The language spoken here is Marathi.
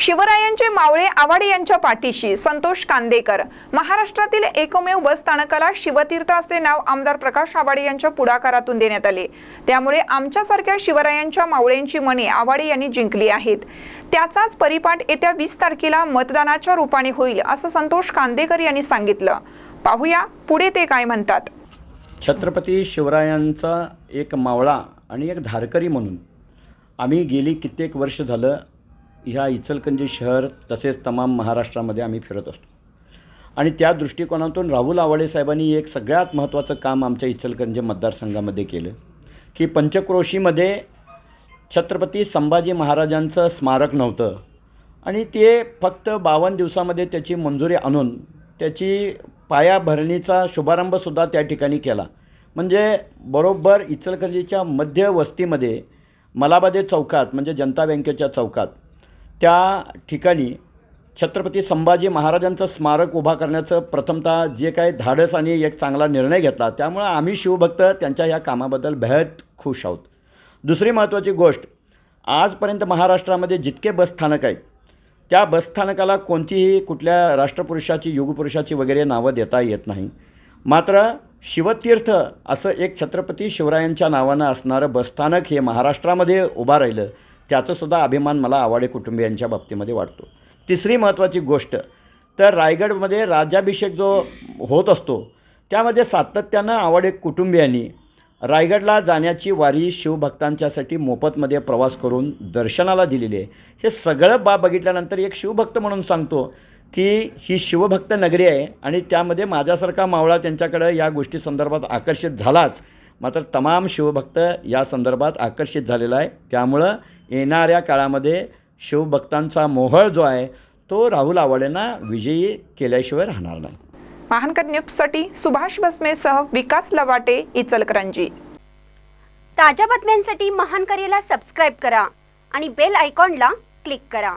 शिवरायांचे मावळे आवाडे यांच्या पाठीशी संतोष कांदेकर. महाराष्ट्रातील एकमेव बस स्थानकाला शिवतीर्थ असे नाव आमदार प्रकाश आवाडे यांच्या पुढाकारातून देण्यात आले. त्यामुळे आमच्यासारख्या शिवरायांच्या मावळ्यांची मने आवाडे यांनी जिंकली आहेत. त्याचाच परिपाठ येत्या वीस तारखेला मतदानाच्या रूपाने होईल असं संतोष कांदेकर यांनी सांगितलं. पाहूया पुढे ते काय म्हणतात. छत्रपती शिवरायांचा एक मावळा आणि एक धारकरी म्हणून आम्ही गेली कित्येक वर्ष झालं ह्या इचलकंजी शहर तसेच तमाम महाराष्ट्रामध्ये आम्ही फिरत असतो. आणि त्या दृष्टिकोनातून राहुल आवाडे साहेबांनी एक सगळ्यात महत्त्वाचं काम आमच्या इचलकंजी मतदारसंघामध्ये केलं की पंचक्रोशीमध्ये छत्रपती संभाजी महाराजांचं स्मारक नव्हतं आणि ते फक्त बावन्न दिवसामध्ये त्याची मंजुरी आणून त्याची पायाभरणीचा शुभारंभसुद्धा त्या ठिकाणी केला. म्हणजे बरोबर इचलकरंजीच्या मध्य वस्तीमध्ये मलाबादे चौकात म्हणजे जनता बँकेच्या चौकात त्या ठिकाणी छत्रपती संभाजी महाराजांचं स्मारक उभा करण्याचं प्रथमतः जे काही धाडस आणि एक चांगला निर्णय घेतला त्यामुळं आम्ही शिवभक्त त्यांच्या या कामाबद्दल बेहद खुश आहोत. दुसरी महत्त्वाची गोष्ट आजपर्यंत महाराष्ट्रामध्ये जितके बसस्थानक आहेत त्या बसस्थानकाला कोणतीही कुठल्या राष्ट्रपुरुषाची युगपुरुषाची वगैरे नावं देता येत नाही. मात्र शिवतीर्थ असं एक छत्रपती शिवरायांच्या नावानं असणारं बसस्थानक हे महाराष्ट्रामध्ये उभा राहिलं. त्याचासुद्धा अभिमान मला आवाडे कुटुंबियांच्या बाबतीमध्ये वाटतो. तिसरी महत्त्वाची गोष्ट तर रायगडमध्ये राज्याभिषेक जो होत असतो त्यामध्ये सातत्यानं आवाडे कुटुंबियांनी रायगडला जाण्याची वारी शिवभक्तांच्यासाठी मोफतमध्ये प्रवास करून दर्शनाला दिलेली आहे. हे सगळं बाब बघितल्यानंतर एक शिवभक्त म्हणून सांगतो की ही शिवभक्त नगरी आहे आणि त्यामध्ये माझ्यासारखा मावळा त्यांच्याकडं या गोष्टी संदर्भात आकर्षित झालाच. मात्र तमाम शिवभक्त या संदर्भात आकर्षित झालेला आहे. त्यामुळं येणाऱ्या काळामध्ये शिवभक्तांचा मोहळ जो आहे तो राहुल आवाडेंना विजयी केल्याशिवाय राहणार नाही. महानकर न्यूजसाठी सुभाष बसमेसह विकास लवाटे इचलकरंजी. ताज्या बातम्यांसाठी महानकरेला सबस्क्राईब करा आणि बेल आयकॉनला क्लिक करा.